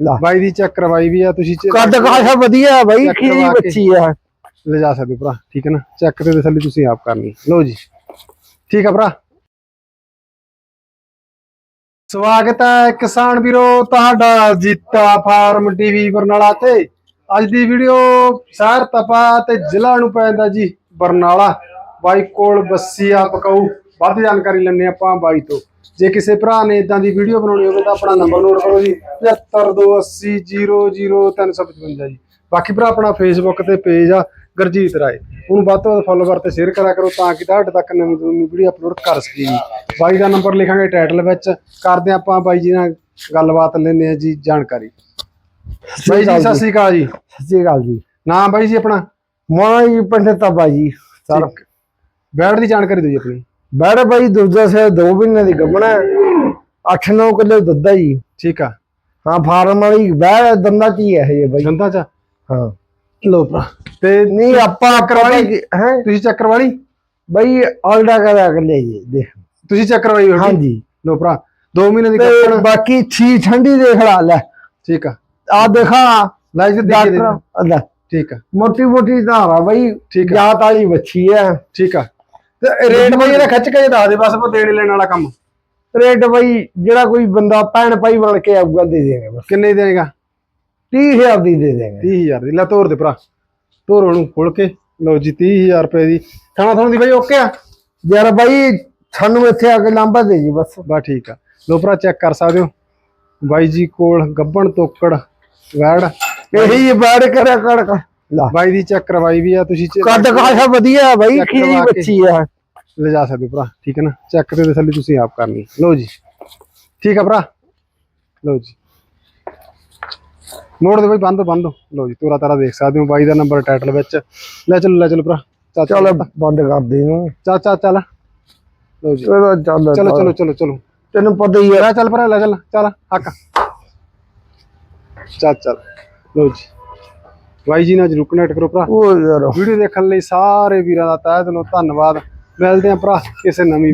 ਲਾ। ਬਾਈ ਦੀ ਚੈੱਕ ਕਰਵਾਈ ਵੀ ਆ ਤੁਸੀਂ ਕੱਦ ਕਾਸ਼ਾ ਵਧੀਆ ਬਾਈ ਚੈੱਕ ਖੀਰੀ। ਬੱਚੀ ਆ। ਲਿਜਾ ਸਕਦੇ ਭਰਾ ਠੀਕ ਹੈ ਨਾ? ਚੈੱਕ ਤੇ ਤਸੱਲੀ ਤੁਸੀਂ ਆਪ ਕਰਨੀ। ਲਓ ਜੀ। ਠੀਕ ਆ ਭਰਾ। ਸਵਾਗਤ ਹੈ ਕਿਸਾਨ ਵੀਰੋ ਤੁਹਾਡਾ ਜੀਤਾ ਫਾਰਮ ਟੀਵੀ ਬਰਨਾਲਾ ਤੇ। ਅੱਜ ਦੀ ਵੀਡੀਓ ਸ਼ਹਿਰ ਤਪਾ ਤੇ ਜ਼ਿਲ੍ਹਾ ਨੂੰ ਪੈਂਦਾ ਜੀ ਬਰਨਾਲਾ। ਬਾਈ ਕੋਲ ਬੱਸੀਆ ਪਕਾਊ। ਵੱਧ ਜਾਣਕਾਰੀ ਲੈਣੇ ਆਪਾਂ ਬਾਈ ਤੋਂ। ਜੇ ਕਿਸੇ ਭਰਾ ਨੇ ਇਦਾਂ ਦੀ ਵੀਡੀਓ ਬਣਾਉਣੀ ਹੋਵੇ ਤਾਂ ਆਪਣਾ ਨੰਬਰ ਨੋਟ ਕਰੋ ਜੀ। 7528000355 ਜੀ। ਬਾਕੀ ਭਰਾ ਆਪਣਾ ਫੇਸਬੁੱਕ ਤੇ ਪੇਜ ਆ ਗਰਜੀਤ ਰਾਏ। ਉਹਨੂੰ ਵੱਧ ਤੋਂ ਵੱਧ ਫੋਲੋਵਰ ਤੇ ਸ਼ੇਅਰ ਕਰਿਆ ਕਰੋ ਤਾਂ ਕਿ ਤੁਹਾਡੇ ਤੱਕ ਨਵੀਂ ਤੋਂ ਨਵੀਂ ਵੀਡੀਓ ਅਪਲੋਡ ਕਰ ਸਕੀਏ ਜੀ। ਬਾਈ ਦਾ ਨੰਬਰ ਲਿਖਾਂਗੇ ਟਾਈਟਲ ਵਿੱਚ। ਕਰਦੇ ਆਪਾਂ ਬਾਈ ਜੀ ਨਾਲ ਗੱਲਬਾਤ ਲੈਣੇ ਆ ਜੀ ਜਾਣਕਾਰੀ। ਬਾਈ ਜੀ ਸਤਿ ਸ਼੍ਰੀ ਅਕਾਲ ਜੀ। ਸੱਚੀ ਗੱਲ ਜੀ। ਨਾਮ ਬਾਈ ਜੀ ਆਪਣਾ? ਮੋਨਾ ਜੀ ਪਿੰਡ ਤਪਾ ਜੀ ਸਰ। ਬੈਡ ਦੀ ਜਾਣਕਾਰੀ ਦਿਓ ਜੀ ਆਪਣੀ। ਬੈੜ ਬਾਈ ਦੁੱਧਾ ਸੇ 2 ਮਹੀਨੇ ਦੀ ਗੱਭਣਾ 8-9 ਕਿਲੋ ਦੁੱਧ ਆ ਜੀ ਠੀਕ ਆ। ਹਾਂ ਫਾਰਮ ਵਾਲੀ ਬੈੜ ਦੰਦਾ ਕੀ ਹੈ ਇਹ ਬਾਈ? ਗੰਦਾ ਚਾ? ਹਾਂ। ਲੋ ਭਰਾ। ਤੇ ਨਹੀਂ ਆਪਾਂ ਕਰਵਾਲੀ? ਹੈ? ਤੁਸੀਂ ਚੱਕਰ ਵਾਲੀ ਬਾਈ ਆਲਡਾ ਕਰ ਲਿਆ ਜੀ ਦੇਖ। ਤੁਸੀਂ ਚੱਕਰ ਵਾਲੀ ਹੋ ਜੀ? ਲੋ ਭਰਾ 2 ਮਹੀਨੇ ਦੀ ਕੱਪਣ ਬਾਕੀ ਛੀ ਠੰਡੀ ਦੇਖ ਲਾ ਲੈ। ਠੀਕ ਆ। ਆ ਦੇਖਾ। ਲਾਈਵ ਤੇ ਦੇਖੀ ਦੇ। ਲੈ। ਠੀਕ ਆ। ਮੋਟੀ ਮੋਟੀ ਧਾਰਾ ਬਾਈ ਠੀਕ ਆ। ਜਾਤ ਵਾਲੀ ਬੱਚੀ ਹੈ। ਠੀਕ ਆ। ਤੇ ਰੇਟ ਬਾਈ ਇਹਦਾ ਖਿੱਚ ਕੇ ਦੱਸ ਦੇ ਬਸ ਆਪਾਂ ਦੇਣ ਲੈਣ ਵਾਲਾ ਕੰਮ। ਰੇਟ ਬਾਈ ਜਿਹੜਾ ਕੋਈ ਬੰਦਾ ਭੈਣ ਭਾਈ ਬਣ ਕੇ ਆਊਗਾ ਦੇ ਦੇਗਾ ਬਸ। ਕਿੰਨੇ ਦੇਗਾ 30000 ਦੀ ਦੇ ਦੇਗਾ 30000 ਦੀ। ਲੈ ਤੋਰ ਦੇ ਭਰਾ। ਤੋਰ ਉਹਨੂੰ ਖੋਲ ਕੇ। ਲਓ ਜੀ 30000 ਰੁਪਏ ਦੀ। ਥਾਣਾ ਥਾਣਾ ਦੀ ਬਾਈ ਓਕੇ ਆ। ਯਾਰ ਬਾਈ ਸਾਨੂੰ ਇੱਥੇ ਆ ਕੇ ਲਾਂਬਾ ਦੇ ਜੀ ਬਸ। ਬਸ ਠੀਕ ਆ। ਲੋ ਭਰਾ ਚੈੱਕ ਕਰ ਸਕਦੇ ਹੋ। ਬਾਈ ਜੀ ਕੋਲ ਗੱਬਣ ਤੋਕੜ ਵੈੜ। ਇਹੀ ਬੈੜ ਕਰਿਆ ਕਰ ਕਰ ਲਾ। ਬਾਈ ਦੀ ਚੈੱਕ ਕਰਵਾਈ ਵੀ ਆ ਤੁਸੀਂ ਚ- ਕੱਦ ਕਾਸ਼ਾ ਵਧੀਆ ਬਾਈ ਖੀਰੀ। ਬੱਚੀ ਆ। ਲਿਜਾ ਸਕਦੇ ਹੋ ਭਰਾ ਠੀਕ ਹੈ ਨਾ? ਚੈੱਕ ਤੇ ਤਸੱਲੀ ਤੁਸੀਂ ਆਪ ਕਰਨੀ। ਲਓ ਜੀ। ਠੀਕ ਆ ਭਰਾ? ਲਓ ਜੀ। ਨੋਟ ਦੇ ਬਾਈ ਬੰਦ ਬੰਦ। ਲਓ ਜੀ ਤੋਰਾ ਤਾਰਾ ਦੇਖ ਸਕਦੇ ਹੋ ਬਾਈ ਦਾ ਨੰਬਰ ਟਾਈਟਲ ਵਿੱਚ। ਲੈ ਚਲੋ ਲੈ ਚਲੋ ਭਰਾ। ਚੱਲ ਚੱਲ। ਬੰਦ ਕਰ ਦੇ ਨੂੰ ਚੱਲ ਚੱਲ ਚੱਲ। ਲਓ ਜੀ। ਚੱਲ ਚਲੋ। ਚਲੋ ਚਲੋ ਚਲੋ ਤੈਨੂੰ ਪਤਾ ਹੀ ਲੈ ਚੱਲ ਭਰਾ ਲੈ ਚੱਲ। ਚੱਲ ਹੱਕ। ਚੱਲ ਚੱਲ। ਲਓ ਜੀ। ਬਾਈ ਜੀ ਨਾਲ ਜਰੂਰ ਕਨੈਕਟ ਕਰੋ ਭਰਾ। ਉਹ ਯਾਰ। ਵੀਡੀਓ ਦੇਖਣ ਲਈ ਸਾਰੇ ਵੀਰਾਂ ਦਾ ਤਹਿ ਦਿਲੋਂ ਧੰਨਵਾਦ। ਮਿਲਦੇ ਆਂ ਭਰਾ ਕਿਸੇ ਨਵੀਂ